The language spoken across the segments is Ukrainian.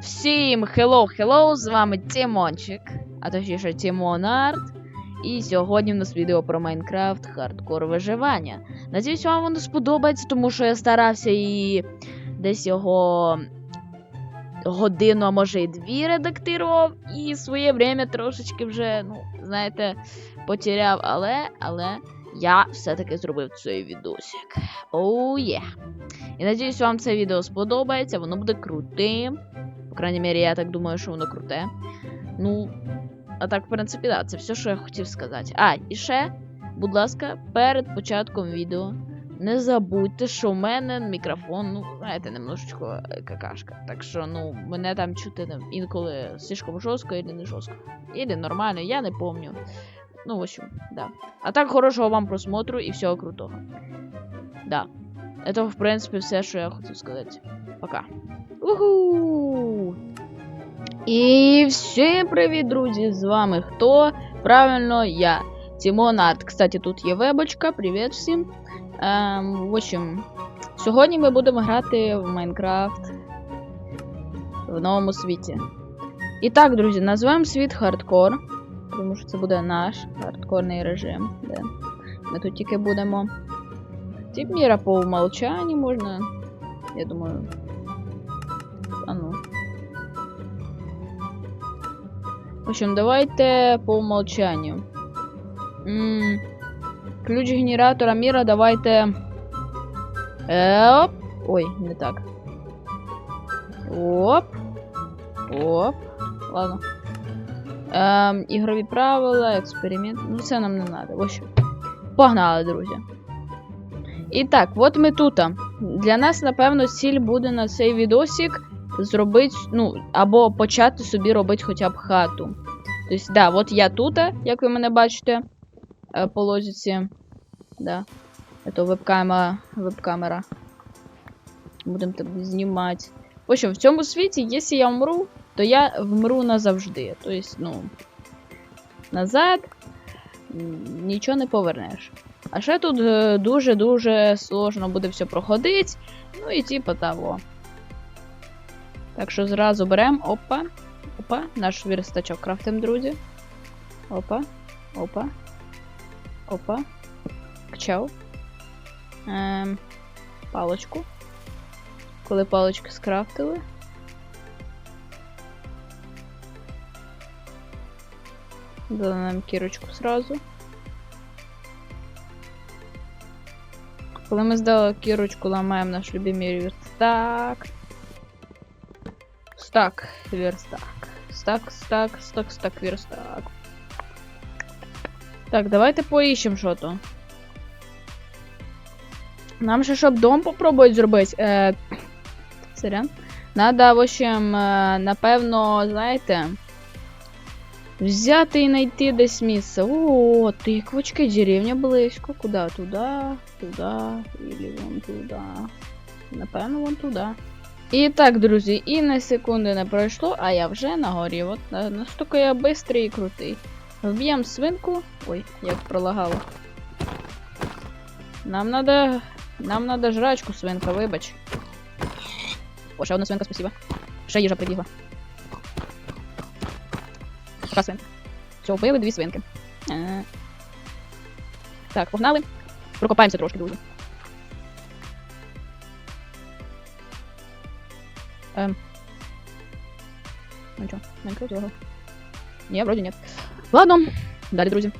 Всім hello, з вами Тімончик, а точніше Тімонард. І сьогодні в нас відео про Майнкрафт хардкор виживання. Надіюсь, вам воно сподобається, тому що я старався і десь його годину, а може і дві редактував, і своє время трошечки вже, ну, знаєте, потеряв, але, але я все-таки зробив цей відосик. Оу є. І надіюсь, вам це відео сподобається, воно буде крутим. По крайній мірі, я так думаю, що воно круте. Ну, а так, в принципі, да, це все, що я хотів сказати. А, і ще, будь ласка, перед початком відео не забудьте, що в мене мікрофон, ну, знаєте, немножечко е, какашка. Так що, ну, мене там чути там, інколи слишком жорстко, або не жорстко. Или нормально, я не помню. Ну, в общем, да. А так, хорошого вам просмотру і всього крутого. Да. Это, в принципі, все, що я хотів сказати. Пока. Уху! І всім привіт, друзі! З вами хто? Правильно, я. Тимонард. Кстати, тут є вебочка. Привіт всім. Ем, в общем, сьогодні ми будемо грати в Майнкрафт в новому світі. І так, друзі, назвемо світ хардкор. Тому що це буде наш хардкорний режим. Де ми тут тільки будемо. Тип міра по умолчанню можна. Я думаю. В общем, давайте по умолчанию. М, Ключ генератора мира давайте. Э, Оп. Ой, не так. Оп. Оп. Ладно. Ем, ігрові правила, експеримент. Ну, це нам не треба. В общем, погнали, друзі. І так, от ми тут. Для нас, напевно, ціль буде на цей відосик зробити, ну, або почати собі робити хоча б хату. Тобто, да, от я тут, як ви мене бачите, е, по лозіці. Да. Это веб-камера. веб-камера. Будемо так знімати. В общем, в цьому світі, якщо я вмру, то я вмру назавжди. Тобто, ну. Назад нічого не повернеш. А ще тут е, дуже-дуже сложно буде все проходити. Ну і типа того. Так що зразу беремо. Опа. Опа. Наш верстачок крафтим, друзі. Опа. Опа. Опа. Кчав. Ем, палочку. Коли палочки скрафтили. Дали нам кірочку сразу. Коли ми здали кірочку, ламаємо наш любимий верстак. Стак, верстак. Стак, стак, стак, стак, верстак. Так, давайте поищем що-то. Нам ще щоб дом попробувати зробити. Е, сорян. Надо, в общем, е, напевно, знаєте. Взяти і знайти десь місце. О, тиквочки, деревня близько. Куда? Туда, туда, или вон туда. Напевно, вон туда. І так, друзі, і на секунди не пройшло, а я вже на горі. От на- настільки я бистрий і крутий. Вб'ємо свинку. Ой, як пролагало. Нам надо. Нам надо жрачку, свинка, вибач. О, ще одна свинка, спасибо. Ще їжа прибігла. Така свинка. Все, вбили дві свинки. Е. Так, погнали. Прокопаємося трошки, друзі. Ем. Ну чё, Майнкрафт його. Ні, вроді нет. Ладно, далі, друзі.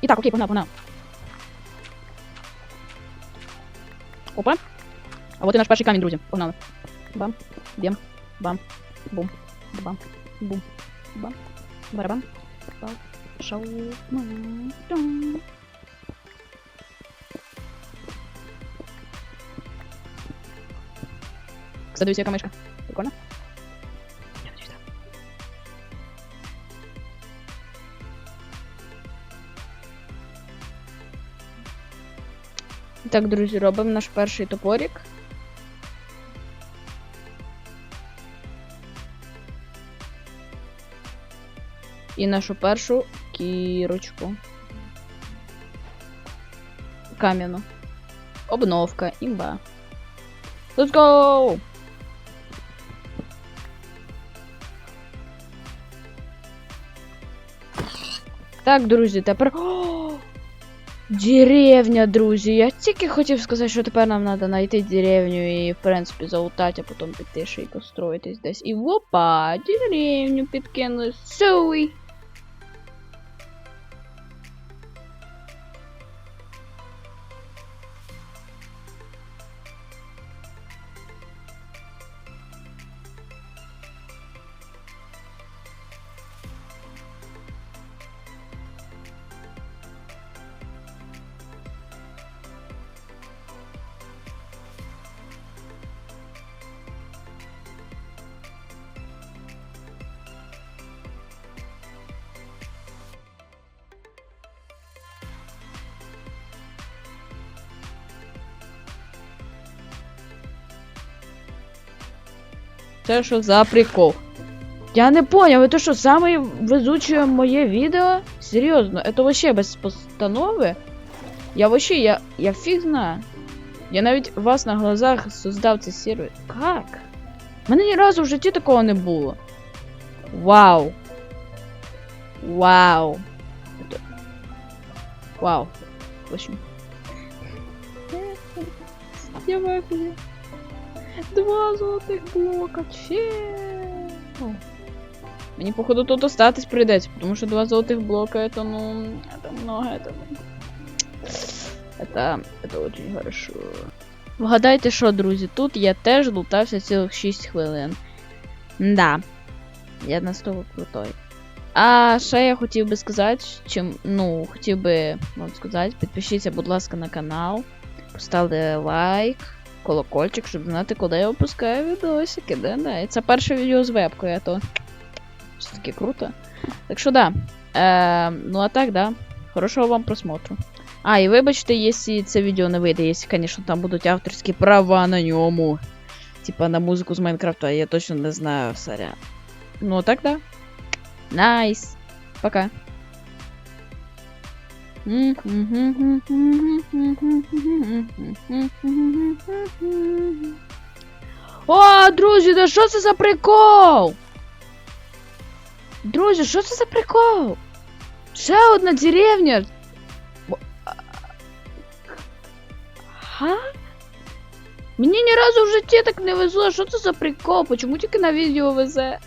І так, окей, погнали, погнали. Опа. А вот і наш перший камінь, друзі. Погнали. Бам, бєм, бам, бум, бам, бум, бам, барабам, бам, тум. Кстати, яка. Прикольно? Я. Так, друзі, робимо наш перший топорик. І нашу першу кірочку. Кам'яну. Обновка, імба. Let's go! Так, друзі, тепер. О! Деревня, друзі. Я тільки хотів сказати, що тепер нам треба знайти деревню і, в принципі, залутати, а потім піти ще й построїтись десь. І опа, деревню підкинули. Суй. Це що за прикол? Я не понял, это що, самое везучее моє відео? Серйозно, это вообще без постанови? Я вообще, я, я фіг знаю. Я навіть у вас на глазах создав цей сервер. Как? У мене ні разу в житті такого не було. Вау. Вау. Это... Вау. В общем. Я в ахуе. Два золотих блока. Че. Мені, походу, тут остатись прийдеться, тому що два золотих блока это, ну, это много, это... Это, это очень хорошо. Вгадайте, що, друзі, тут я теж лутався цілих 6 хвилин. Да. Я настільки крутой. А ще я хотів би сказати, чим, ну, хотів би вам сказати, підпишіться, будь ласка, на канал, поставте лайк, колокольчик, щоб знати, коли я випускаю відосики. Да, да. І це перше відео з вебкою, а то. Все таки круто. Так що да. Е, ну а так, да. Хорошого вам просмотру. А, і вибачте, якщо це відео не вийде, якщо, звісно, там будуть авторські права на ньому. Типа на музику з Майнкрафта, я точно не знаю, сорян. Ну, а так да. Найс. Пока. О, друзі, да що це за прикол? Друзі, що це за прикол? Ще одна деревня. Бо- а- Га? Мені ні разу в житті так не везло. Що це за прикол? Почому тільки на відео везе?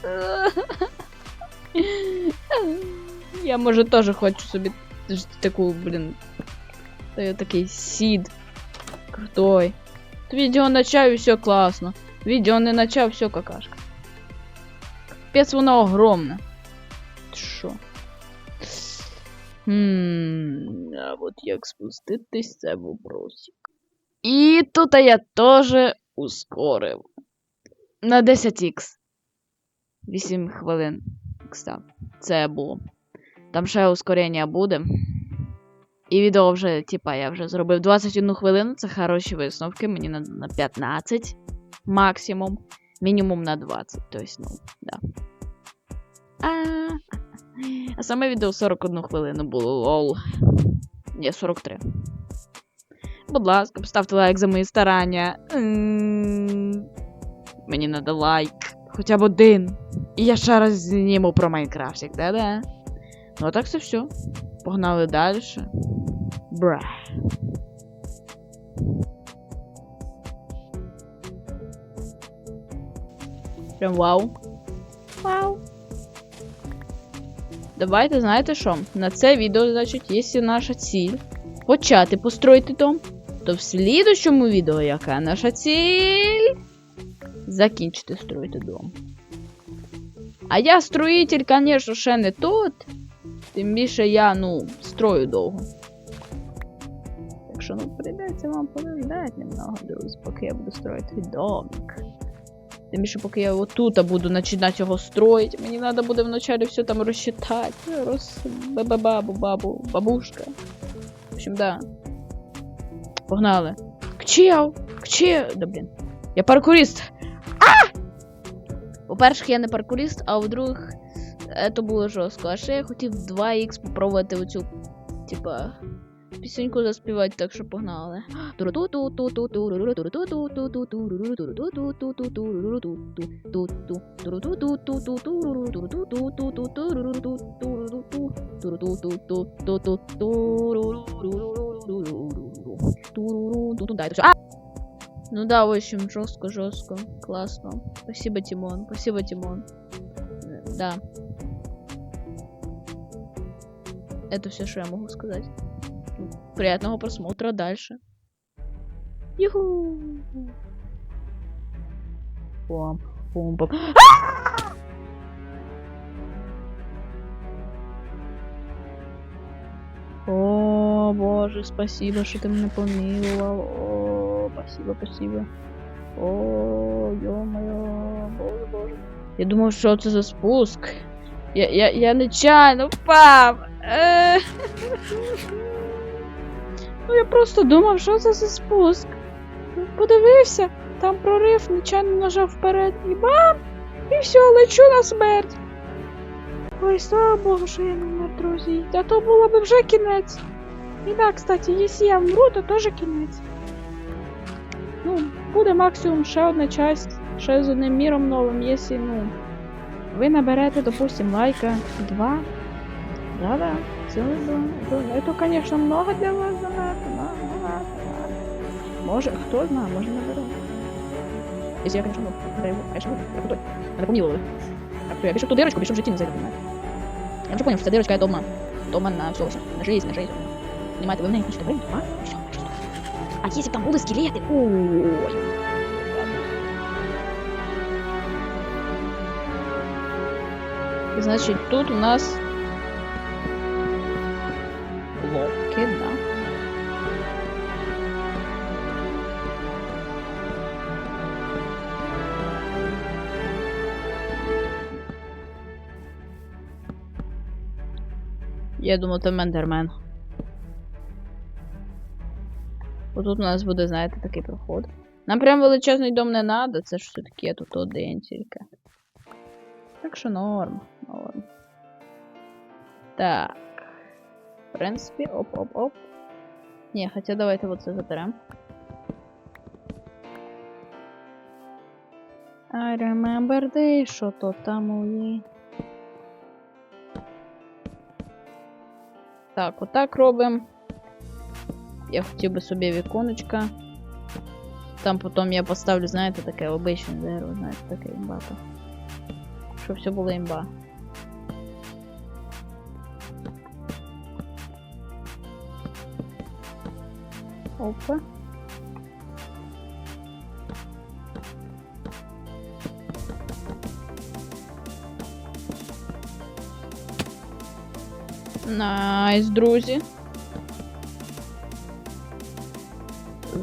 Я може теж хочу собі ж таку, блін. та- Такий сід. Крутой. Відео начав і все класно. Відео не начав, все какашка. Капець воно огромне. Що? Хм, а от як спуститись, це вопросик. І тут я теж ускорив. На 10х. 8 хвилин. Кстати, це було. Там ще ускорення буде. І відео вже, типа, я вже зробив 21 хвилину, це хороші висновки. Мені на, на 15 максимум. Мінімум на 20. Тобто, ну, да. А, а саме відео 41 хвилину було лол. Ні, 43. Будь ласка, поставте лайк за мої старання. Мені надо лайк. Хоча б один. І я ще раз зніму про Майнкрафтик, да-да. Ну а так це все. Погнали далі. Бра. Прям вау. Вау. Давайте, знаєте що? На це відео, значить, якщо наша ціль почати построїти дом, то в слідущому відео яка наша ціль? Закінчити строїти дом. А я строїтель, звісно, ще не тот. Тим більше я, ну, строю довго. Так що, ну, прийдеться вам подождати немного, друзі, поки я буду строїти домик. Тим більше, поки я отут буду починати його строїти, мені треба буде вначалі все там розчитати. Роз... Бабабабу, бабу, бабушка. В общем, да. Погнали. Кчел! Кчел! Да блін. Я паркурист! А! По-перше, я не паркурист, а во-другых, це було жорстко. А ще я хотів 2х попробувати оцю, типа, пісеньку заспівати, так що погнали. Ну да, в общем, жестко, жестко. Классно. Спасибо, Тимон. Спасибо, Тимон. Э, Да. Это все, что я могу сказать. Приятного просмотра дальше. Юху! Пом, пом, пом. О, боже, спасибо, что ты меня помиловал. О, спасибо, спасибо. О, ё-моё, боже, боже. Я думав, що це за спуск. Я, я, я нечайно впав. Е. Ну я просто думав, що це за спуск. Подивився, там прорив, нечайно нажав вперед і бам! І все, лечу на смерть. Ой, слава Богу, що я не вмер, друзі. А то було б вже кінець. І да, кстати, якщо я вмру, то теж кінець. Ну, буде максимум ще одна часть, ще з одним міром новим, якщо, ну, ви наберете, допустим, лайка два. Да-да, це да. Это, это, конечно, много для вас занадто, да, много, да. Може, хто знає, може наберу. Если я, конечно, ну, да, его, конечно, ну, крутой. Надо помиловать. Так, я пишу ту дырочку, пишу в житті не зайду, понимаете? Я вже понял, що ця дырочка это обман. Это обман на все, все. На жизнь, на жизнь. Понимаете, ви в неї хочете вийти, а? Все, що? А если там будут скелеты? Ой. Значит, тут у нас Я думаю, це Мендермен. Отут у нас буде, знаєте, такий проход. Нам прям величезний дом не надо, це ж все-таки тут один тільки. Так що норм, норм. Так. В принципі, оп-оп-оп. Ні, хоча давайте оце заберемо. I remember day, що то там у є. Так, отак робимо. Я хотів би собі віконечка. Там потім я поставлю, знаєте, таке обичне дерево, знаєте, таке імба. Щоб все було імба. Опа. Найс, друзі.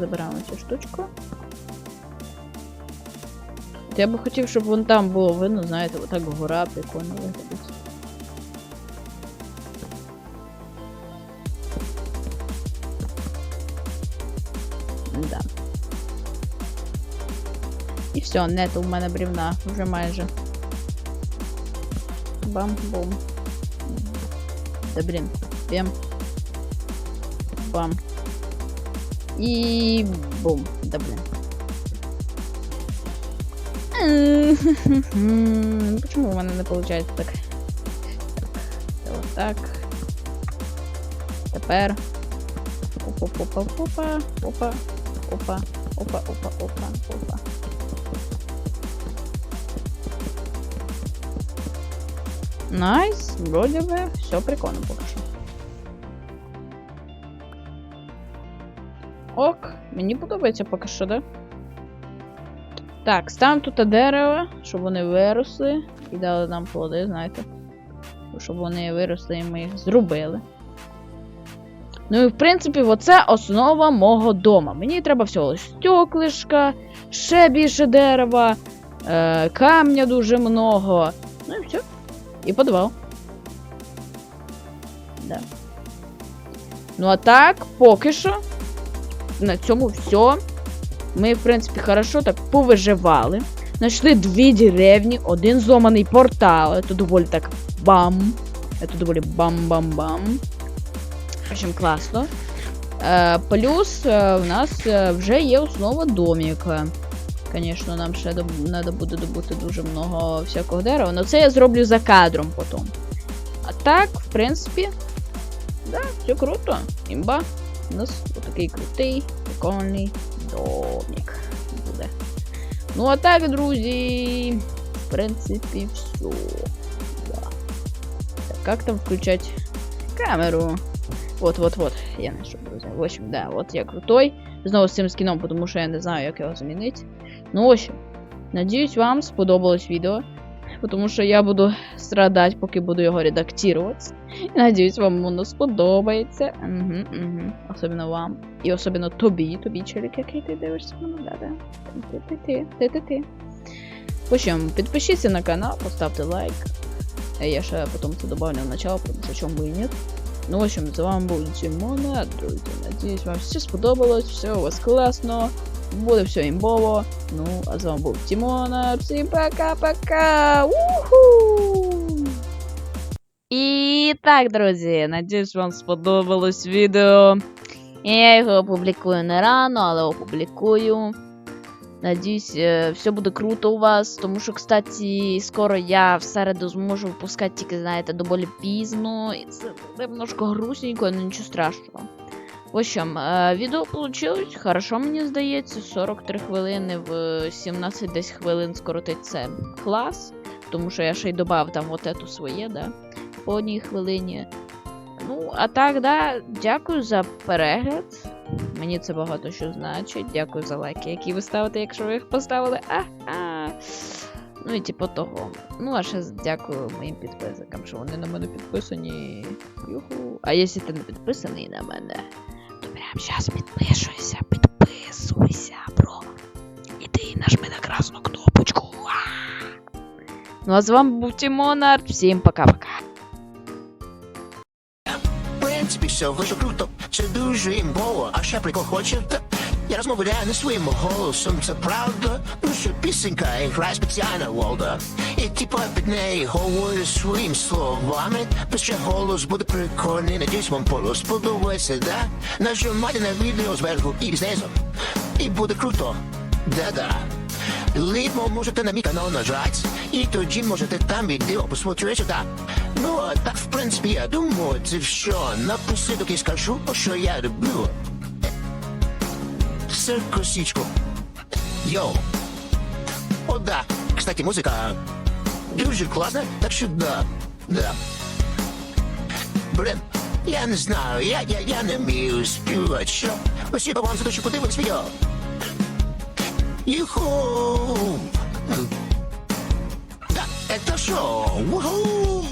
Забираємо цю штучку. От Я би хотів, щоб вон там було видно, знаєте, отак гора прикольно виглядить. Да. І все, нету в мене брівна, вже майже. Бам-бум. Да блин. Бем. Бам. И бум. Да блин. Почему у мене не получается так? Вот так. Тепер. Опа-опа-опа. Опа. Опа. Опа, опа, опа, опа. Найс, вроде би, все прикольно поки що. Ок, мені подобається поки що, да? Так, ставимо тут дерево, щоб вони виросли і дали нам плоди, знаєте. Щоб вони виросли і ми їх зробили. Ну і в принципі, оце основа мого дома. Мені треба всього стеклишка, ще більше дерева, е, камня дуже много. Ну і все. І подвал. Да. Ну а так, поки що. На цьому все. Ми, в принципі, хорошо так повиживали. Знайшли дві деревні, один зломаний портал. Це доволі так бам. Це доволі бам-бам-бам. Общем, класно. Е, плюс е, в нас е, вже є основа доміка. Звісно, нам ще треба буде добути дуже много всякого дерева, але це я зроблю за кадром потім. А так, в принципі, да, все круто. Імба. У нас отакий крутий, прикольний домик буде. Ну а так, друзі, в принципі, все. Да. Так, как там включать камеру? Вот, вот, вот. Я знайшов, друзі. В общем, да, от я крутой. Знову з цим скіном, тому що я не знаю, як його замінити. Ну, в общем, надіюсь, вам сподобалось відео. Тому що я буду страдати, поки буду його редактувати. Надіюсь, вам воно сподобається. Угу, угу. Особливо вам. І особливо тобі, тобі, челік, який ти дивишся мене, да. Ти-ти-ти, общем, підпишіться на канал, поставте лайк. Я ще потім це добавлю в начало, тому що чому і ні. Ну, в общем, з вами був Тимона, друзі. Надіюсь, вам все сподобалось, все у вас класно. Буде все імбово. Ну, а з вами був Тимона. Всім пока-пока! І так, друзі, надіюсь, вам сподобалось відео. Я його опублікую не рано, але опублікую. Надіюсь, е, все буде круто у вас, тому що, кстати, скоро я в середу зможу випускати тільки, знаєте, доволі пізно. І це немножко грустненько, але нічого страшного. В общем, е, відео получилось хорошо, мені здається. 43 хвилини в 17 десь хвилин скоротить це клас. Тому що я ще й додав там от ету своє, да, по одній хвилині. Ну, а так, да, дякую за перегляд. Мені це багато що значить. Дякую за лайки, які ви ставите, якщо ви їх поставили. А-а. Ну і типу того. Ну, а ще дякую моїм підписникам, що вони на мене підписані. Юху. А якщо ти не підписаний на мене, прямо зараз підпишуйся, підписуйся, бро. Іди нажми на красну кнопочку. Ну а з вами був Тімонар. Всім пока-пока. В принципі, все дуже круто, це дуже імбово, а ще прикол хочете? Я розмовляю не своїм голосом, це правда. Ну що пісенька і грає спеціальна волда. І типа під неї говорю своїм словами. Ще голос буде прикольний, надіюсь вам полос сподобається, да? Нажимайте на відео зверху і знизу. І буде круто. Да-да. Літмо можете на мій канал нажати, і тоді можете там відео посмотрети, да. Ну, а так, в принципі, я думаю, це все. Напослідок і скажу, що я люблю. Все косичку. Йоу. О, да. Кстати, музика дуже класна, так що да. Да. Блин, я не знаю, я, я, я не вмію співати, що. Спасибо вам за те, що подивились відео. Юху! Да, это шоу! Уху!